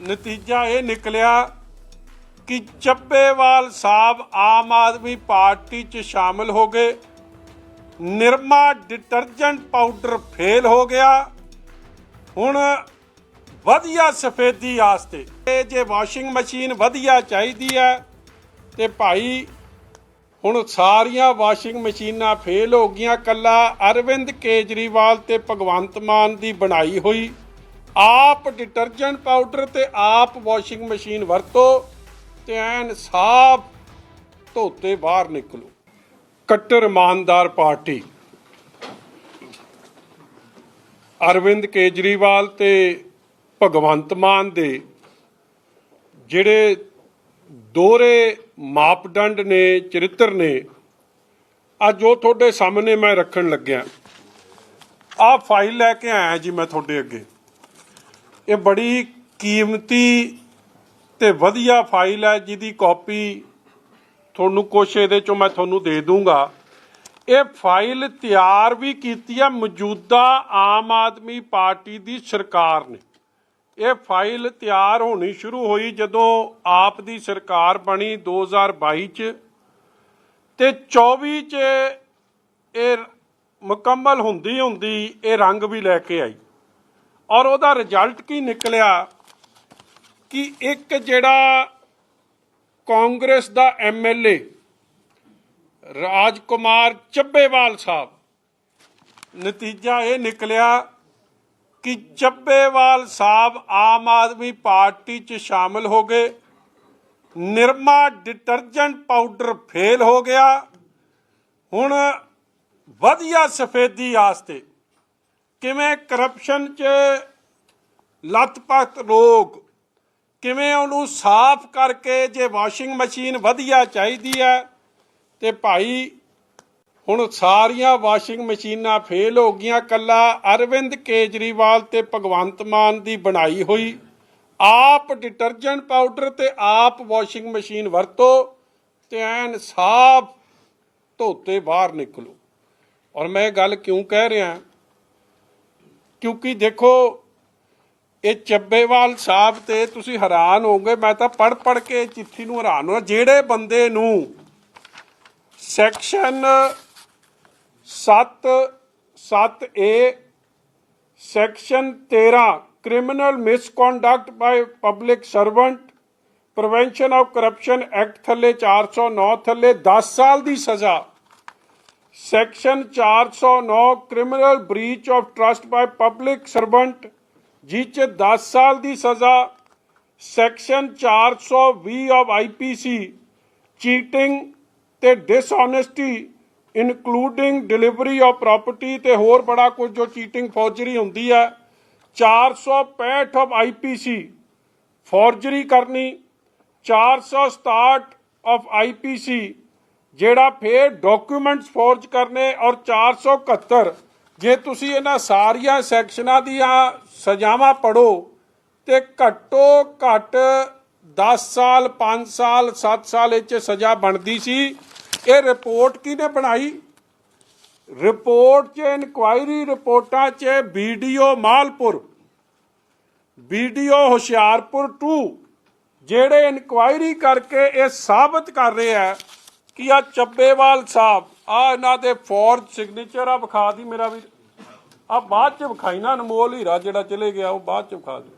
ਨਤੀਜਾ ਇਹ ਨਿਕਲਿਆ ਕਿ ਚੱਬੇਵਾਲ ਸਾਹਿਬ ਆਮ ਆਦਮੀ ਪਾਰਟੀ 'ਚ ਸ਼ਾਮਲ ਹੋ ਗਏ। ਨਿਰਮਾ ਡਿਟਰਜੈਂਟ ਪਾਊਡਰ ਫੇਲ ਹੋ ਗਿਆ। ਹੁਣ ਵਧੀਆ ਸਫੇਦੀ ਆਸਤੇ। ਇਹ ਜੇ ਵਾਸ਼ਿੰਗ ਮਸ਼ੀਨ ਵਧੀਆ ਚਾਹੀਦੀ ਹੈ, ਤੇ ਭਾਈ ਹੁਣ ਸਾਰੀਆਂ ਵਾਸ਼ਿੰਗ ਮਸ਼ੀਨਾਂ ਫੇਲ ਹੋ ਗਈਆਂ। ਕੱਲਾ ਅਰਵਿੰਦ ਕੇਜਰੀਵਾਲ ਤੇ ਭਗਵੰਤ ਮਾਨ ਦੀ ਬਣਾਈ ਹੋਈ ਆਪ ਡਿਟਰਜੈਂਟ ਪਾਊਡਰ ਤੇ ਆਪ ਵਾਸ਼ਿੰਗ ਮਸ਼ੀਨ ਵਰਤੋ ਤੇ ਐਨ ਸਾਫ਼ ਧੋਤੇ ਬਾਹਰ ਨਿਕਲੋ। ਕੱਟਰ ਇਮਾਨਦਾਰ ਪਾਰਟੀ। ਅਰਵਿੰਦ ਕੇਜਰੀਵਾਲ ਤੇ ਭਗਵੰਤ ਮਾਨ ਦੇ ਜਿਹੜੇ ਦੋਹਰੇ ਮਾਪਦੰਡ ਨੇ, ਚਰਿੱਤਰ ਨੇ, ਅੱਜ ਉਹ ਤੁਹਾਡੇ ਸਾਹਮਣੇ ਮੈਂ ਰੱਖਣ ਲੱਗਿਆ। ਆਹ ਫਾਈਲ ਲੈ ਕੇ ਆਇਆ ਜੀ ਮੈਂ ਤੁਹਾਡੇ ਅੱਗੇ। ਇਹ ਬੜੀ ਕੀਮਤੀ ਤੇ ਵਧੀਆ ਫਾਈਲ ਹੈ, ਜਿਹਦੀ ਕਾਪੀ ਤੁਹਾਨੂੰ ਕੁਛ ਇਹਦੇ ਚੋਂ ਮੈਂ ਤੁਹਾਨੂੰ ਦੇ ਦੂੰਗਾ। ਇਹ ਫਾਈਲ ਤਿਆਰ ਵੀ ਕੀਤੀ ਹੈ, ਮੌਜੂਦਾ ਆਮ ਆਦਮੀ ਪਾਰਟੀ ਦੀ ਸਰਕਾਰ ਨੇ। ਇਹ ਫਾਈਲ ਤਿਆਰ ਹੋਣੀ ਸ਼ੁਰੂ ਹੋਈ ਜਦੋਂ ਆਪ ਦੀ ਸਰਕਾਰ ਬਣੀ 2022 ਚ ਤੇ 24 ਚ ਇਹ ਮੁਕੰਮਲ ਹੁੰਦੀ ਹੁੰਦੀ ਇਹ ਰੰਗ ਵੀ ਲੈ ਕੇ ਆਈ। ਔਰ ਉਹਦਾ ਰਿਜ਼ਲਟ ਕੀ ਨਿਕਲਿਆ ਕਿ ਇੱਕ ਜਿਹੜਾ ਕਾਂਗਰਸ ਦਾ ਐਮਐਲਏ ਰਾਜਕੁਮਾਰ ਚੱਬੇਵਾਲ ਸਾਹਿਬ, ਨਤੀਜਾ ਇਹ ਨਿਕਲਿਆ ਕਿ ਚੱਬੇਵਾਲ ਸਾਹਿਬ ਆਮ ਆਦਮੀ ਪਾਰਟੀ 'ਚ ਸ਼ਾਮਲ ਹੋ ਗਏ, ਨਿਰਮਾ ਡਿਟਰਜੈਂਟ ਪਾਊਡਰ ਫੇਲ ਹੋ ਗਿਆ, ਹੁਣ ਵਧੀਆ ਸਫੇਦੀ ਆਸਤੇ ਕਿਵੇਂ ਕਰਪਸ਼ਨ 'ਚ ਲੱਤਪੱਤ ਲੋਕ ਕਿਵੇਂ ਉਹਨੂੰ ਸਾਫ਼ ਕਰਕੇ ਜੇ ਵਾਸ਼ਿੰਗ ਮਸ਼ੀਨ ਵਧੀਆ ਚਾਹੀਦੀ ਹੈ ਤੇ ਭਾਈ ਹੁਣ ਸਾਰੀਆਂ ਵਾਸ਼ਿੰਗ ਮਸ਼ੀਨਾਂ ਫੇਲ ਹੋ ਗਈਆਂ, ਕੱਲਾ ਅਰਵਿੰਦ ਕੇਜਰੀਵਾਲ ਤੇ ਭਗਵੰਤ ਮਾਨ ਦੀ ਬਣਾਈ ਹੋਈ। ਆਪ ਡਿਟਰਜੈਂਟ ਪਾਊਡਰ ਤੇ ਆਪ ਵਾਸ਼ਿੰਗ ਮਸ਼ੀਨ ਵਰਤੋ ਤੇ ਐਨ ਸਾਫ਼ ਧੋਤੇ ਬਾਹਰ ਨਿਕਲੋ। ਔਰ ਮੈਂ ਇਹ ਗੱਲ ਕਿਉਂ ਕਹਿ ਰਿਹਾ? ਕਿਉਂਕਿ ਦੇਖੋ, ਇਹ ਚੱਬੇਵਾਲ ਸਾਹਿਬ ਤੇ ਤੁਸੀਂ ਹੈਰਾਨ ਹੋਗੇ ਮੈਂ ਤਾਂ ਪੜ ਪੜ ਕੇ ਚਿੱਠੀ ਨੂੰ ਹੈਰਾਨ ਹੋਇਆ। ਜਿਹੜੇ ਬੰਦੇ ਨੂੰ section 7 7A section 13 criminal misconduct by public servant prevention of corruption act ਥੱਲੇ 409 ਥੱਲੇ 10 ਸਾਲ ਦੀ ਸਜ਼ਾ section 409 criminal breach of trust by public servant ਜਿਹ 'ਚ 10 ਸਾਲ ਦੀ ਸਜ਼ਾ ਸੈਕਸ਼ਨ 420 ਆਫ ਆਈਪੀਸੀ ਚੀਟਿੰਗ ਤੇ dishonesty including delivery of property ਤੇ ਹੋਰ ਬੜਾ ਕੁਝ ਜੋ ਚੀਟਿੰਗ ਫੌਜਰੀ ਹੁੰਦੀ ਹੈ 465 ਆਫ ਆਈਪੀਸੀ ਫੌਰਜਰੀ ਕਰਨੀ 467 ਆਫ ਆਈਪੀਸੀ ਜਿਹੜਾ ਫੇਰ ਡਾਕੂਮੈਂਟਸ ਫੋਰਜ ਕਰਨੇ ਔਰ 471 ਜੇ ਤੁਸੀਂ ਇਹਨਾਂ ਸਾਰੀਆਂ ਸੈਕਸ਼ਨਾਂ ਦੀਆਂ ਸਜ਼ਾਵਾਂ ਪੜੋ ਤੇ ਘੱਟੋ ਘੱਟ 10 ਸਾਲ 5 ਸਾਲ 7 ਸਾਲ ਇਹ 'ਚ ਸਜ਼ਾ ਬਣਦੀ ਸੀ। ਇਹ ਰਿਪੋਰਟ ਕਿਹਨੇ ਬਣਾਈ? ਰਿਪੋਰਟ 'ਚ, ਇਨਕੁਆਇਰੀ ਰਿਪੋਰਟਾਂ 'ਚ ਵੀਡੀਓ ਮਾਲਪੁਰ ਵੀਡੀਓ ਹੁਸ਼ਿਆਰਪੁਰ 2 ਜਿਹੜੇ ਇਨਕੁਆਇਰੀ ਕਰਕੇ ਇਹ ਸਾਬਤ ਕਰ ਰਹੇ ਹੈ ਕਿ ਆ ਚੱਬੇਵਾਲ ਸਾਹਿਬ? ਆ ਇਹਨਾਂ ਦੇ ਫੋਰਜ ਸਿਗਨੇਚਰ ਆ, ਵਿਖਾ ਦੀ ਮੇਰਾ ਵੀ। ਆ ਬਾਅਦ ਚ ਵਿਖਾਈ ਨਾ ਅਨਮੋਲ ਹੀਰਾ ਜਿਹੜਾ ਚਲੇ ਗਿਆ, ਉਹ ਬਾਅਦ ਚ ਵਿਖਾ ਦੇ